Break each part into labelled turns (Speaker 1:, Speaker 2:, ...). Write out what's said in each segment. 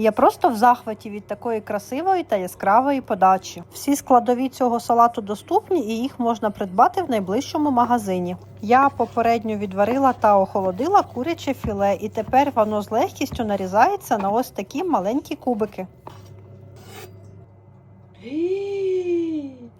Speaker 1: Я просто в захваті від такої красивої та яскравої подачі. Всі складові цього салату доступні і їх можна придбати в найближчому магазині. Я попередньо відварила та охолодила куряче філе, і тепер воно з легкістю нарізається на ось такі маленькі кубики.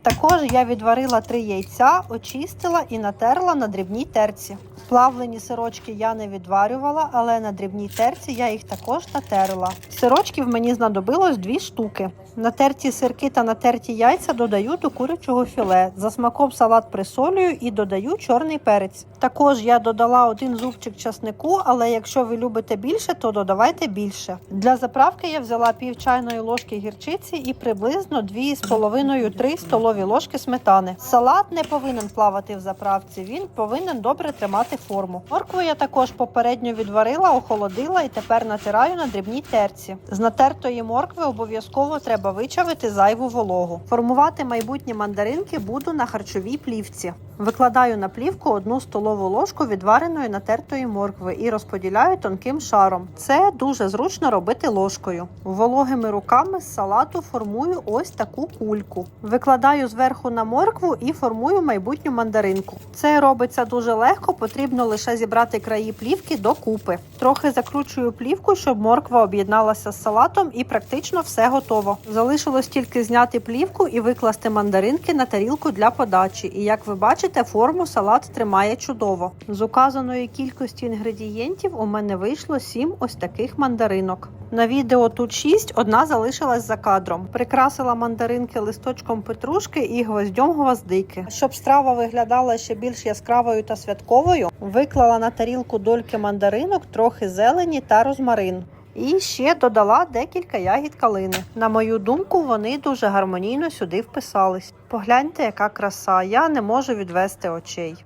Speaker 1: Також я відварила три яйця, очистила і натерла на дрібній терці. Плавлені сирочки я не відварювала, але на дрібній терці я їх також натерла. Сирочків мені знадобилось дві штуки. Натерті сирки та натерті яйця додаю до курячого філе. За смаком салат присолюю і додаю чорний перець. Також я додала один зубчик часнику, але якщо ви любите більше, то додавайте більше. Для заправки я взяла пів чайної ложки гірчиці і приблизно 2,5-3 столові ложки сметани. Салат не повинен плавати в заправці, він повинен добре тримати форму. Моркву я також попередньо відварила, охолодила і тепер натираю на дрібній терці. З натертої моркви обов'язково треба вичавити зайву вологу. Формувати майбутні мандаринки буду на харчовій плівці. Викладаю на плівку одну столову ложку відвареної натертої моркви і розподіляю тонким шаром. Це дуже зручно робити ложкою. Вологими руками з салату формую ось таку кульку. Викладаю зверху на моркву і формую майбутню мандаринку. Це робиться дуже легко, потрібно лише зібрати краї плівки докупи. Трохи закручую плівку, щоб морква об'єдналася з салатом, і практично все готово. Залишилось тільки зняти плівку і викласти мандаринки на тарілку для подачі. І як ви бачите, форму салат тримає чудово. З указаної кількості інгредієнтів у мене вийшло 7 ось таких мандаринок. На відео тут 6, одна залишилась за кадром. Прикрасила мандаринки листочком петрушки і гвоздьом гвоздики. Щоб страва виглядала ще більш яскравою та святковою, виклала на тарілку дольки мандаринок, трохи зелені та розмарин. І ще додала декілька ягід калини. На мою думку, вони дуже гармонійно сюди вписались. Погляньте, яка краса! Я не можу відвести очей.